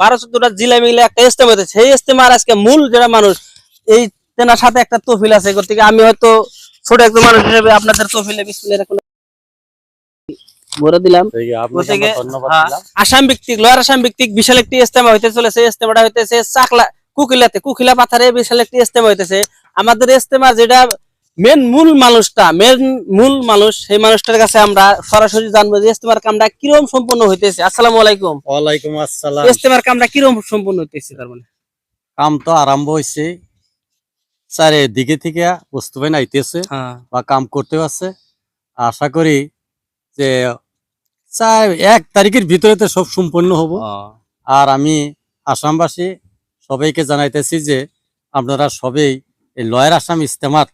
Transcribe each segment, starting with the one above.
বারো চোদ্দটা জেলা মিলে একটা ইস্তেমা হয়েছে সেই ইস্তেমার আজকে মূল যেটা মানুষ এই তেনার সাথে একটা তফিল আছে। গতিকে আমি হয়তো ছোট একজন মানুষ হিসেবে আপনাদের তফিলে বিসমিল্লাহির রহমানির রহিম ভরে দিলাম। আসাম ভিত্তিক লোয়ার আসাম ভিত্তিক বিশাল একটি ইস্তেমা হইতে চলেছে। ইস্তেমাটা হইতেছে চাকলা কুকিলাতে কুকিলা পাথারে বিশাল একটি ইস্তেমা হইতেছে। আমাদের ইস্তেমা যেটা মেন মূল মানুষটা মেন মূল মানুষ সেই মানুষটার কাছে আমরা সরাসরি জানব যে ইস্তেমার কামটা কীরকম সম্পূর্ণ হইতেছে। আসসালামু আলাইকুম। ওয়ালাইকুম আসসালাম। ইস্তেমার কামটা কীরকম সম্পূর্ণ হইতেছে তার মানে? কাম তো আরম্ভ হয়েছে চারিদিকে থেকে বস্তুবাইন আইতেছে হ্যাঁ। বা কাম করতে পারছে আশা করি যে চার এক তারিখের ভিতরে তো সব সম্পন্ন হব। আর আমি আসামবাসী সবাইকে জানাইতেছি যে আপনারা সবেই এই লয়ের আসাম ইস্তেমার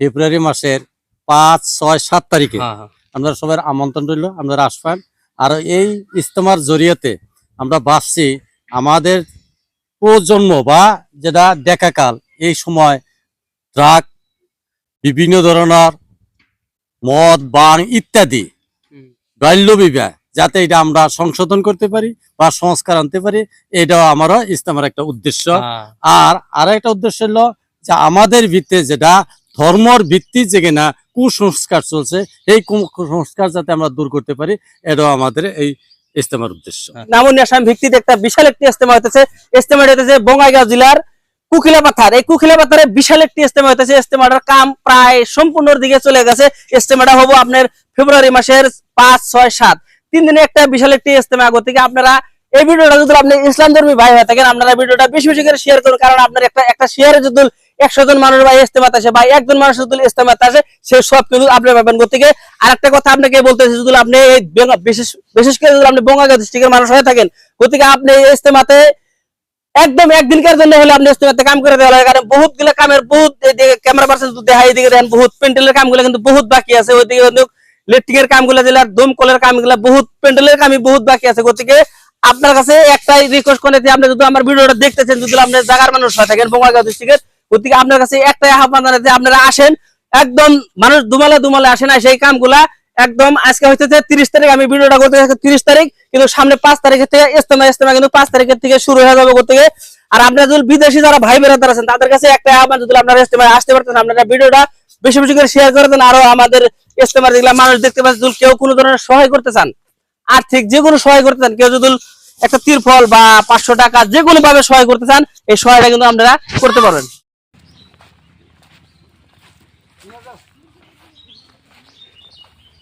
ফেব্রুয়ারি মাসের পাঁচ ছয় সাত তারিখে হ্যাঁ, হ্যাঁ। আপনারা সবার আমন্ত্রণ রইল আপনারা আসবেন আর এই ইস্তেমার জরিয়াতে আমরা ভাবছি আমাদের প্রজন্ম বা যেটা দেখাকাল এই সময় ড্রাগ বিভিন্ন ধরনের মদ বাং ইত্যাদি বাল্য বিবাহ যাতে এটা আমরা সংশোধন করতে পারি বা সংস্কার আনতে পারি এটাও আমারও ইস্তেমার একটা উদ্দেশ্য হ্যাঁ। আর আর একটা উদ্দেশ্য হলো যে আমাদের ভিত্তিতে যেটা ধর্মর ভিত্তি যে কিনা কুসংস্কার চলছে এই কুসংস্কার যাতে আমরা দূর করতে পারি, এটাও আমাদের এই ইস্তেমার উদ্দেশ্য। নামনি আসাম ভিত্তিতে একটা বিশাল একটি ইস্তেমা হইতেছে। ইস্তেমা হইতেছে বঙ্গাইগাঁও জেলার কুকিলা পাথার। এই কুকিলা পাথারে বিশাল একটি ইস্তেমা হইতেছে। ইস্তেমাটার কাম প্রায় সম্পূর্ণর দিকে চলে গেছে। ইস্তেমাটা হব আপনার ফেব্রুয়ারি মাসের পাঁচ, ছয়, সাত। তিন দিনে একটা বিশাল একটি ইস্তেমা গতিকে আপনারা এই ভিডিওটা যদি আপনি ইসলাম ধর্মী ভাই হয়ে থাকেন, আপনারা ভিডিওটা বেশি বেশি করে শেয়ার করুন। কারণ আপনার একটা একটা শেয়ারে যদি একশো জন মানুষ ভাই ইস্তেমাতে আসে। বা একজন মানুষ যদি ইস্তেমাতে আসে, সে সব কিন্তু আপনি পাবেন। গতিকে আর একটা কথা আপনাকে বলতেছি, যদি আপনি বিশেষ করে যদি আপনি বঙ্গাগাঁ ডিস্ট্রিক্টের মানুষ হয়ে থাকেন, গতিকে আপনি ইস্তেমাতে একদম একদিনকার জন্য হলে আপনি ইস্তেমাতে কাম করে দেওয়া লাগে। কারণ বহুতগুলা কামের বহুত ক্যামেরা পার্সন দেখা এইদিকে দেন বহুত পেন্টেলের কামগুলো কিন্তু বহুত বাকি আছে। ওইদিকে ইলেকট্রিকের কামগুলো জেলার দমকলের কামগুলো, বহুত পেন্টেলের কামই বহুত বাকি আছে। গতিকে আপনার কাছে একটাই রিকোয়েস্ট করে আপনি যদি আমার ভিডিওটা দেখতেছেন, যদি আপনি জাগার মানুষ হয়ে থাকেন বঙ্গাগাঁও ডিস্ট্রিক্টের গতিকে আপনার কাছে একটাই আহ্বান জানাই যে আপনারা আসেন, একদম মানুষ দুমালে দুমালে আসে না, সেই কামগুলা একদম আজকে হচ্ছে তিরিশ তারিখ, আমি ভিডিওটা করতে তিরিশ তারিখ, কিন্তু সামনে পাঁচ তারিখের থেকে ইস্তেমা ইস্তেমা কিন্তু পাঁচ তারিখের থেকে শুরু হয়ে যাবে করতে আর আপনারা যদি বিদেশি যারা ভাই বেরাদার আছেন, তাদের কাছে একটা আহ্বান, যদি আপনারা ইস্তেমায় আসতে পারতেন আপনারা ভিডিওটা বেশি বেশি করে শেয়ার করে দেন, আরও আমাদের ইস্তেমার যেগুলা মানুষ দেখতে পাচ্ছে, যদি কেউ কোনো ধরনের সহায় করতে চান, আর্থিক যে কোনো সহায় করতে চান, কেউ যদি একটা তিরফল বা পাঁচশো টাকা যে কোনো ভাবে সহায় করতে চান, এই সহায়টা কিন্তু আপনারা করতে পারবেন।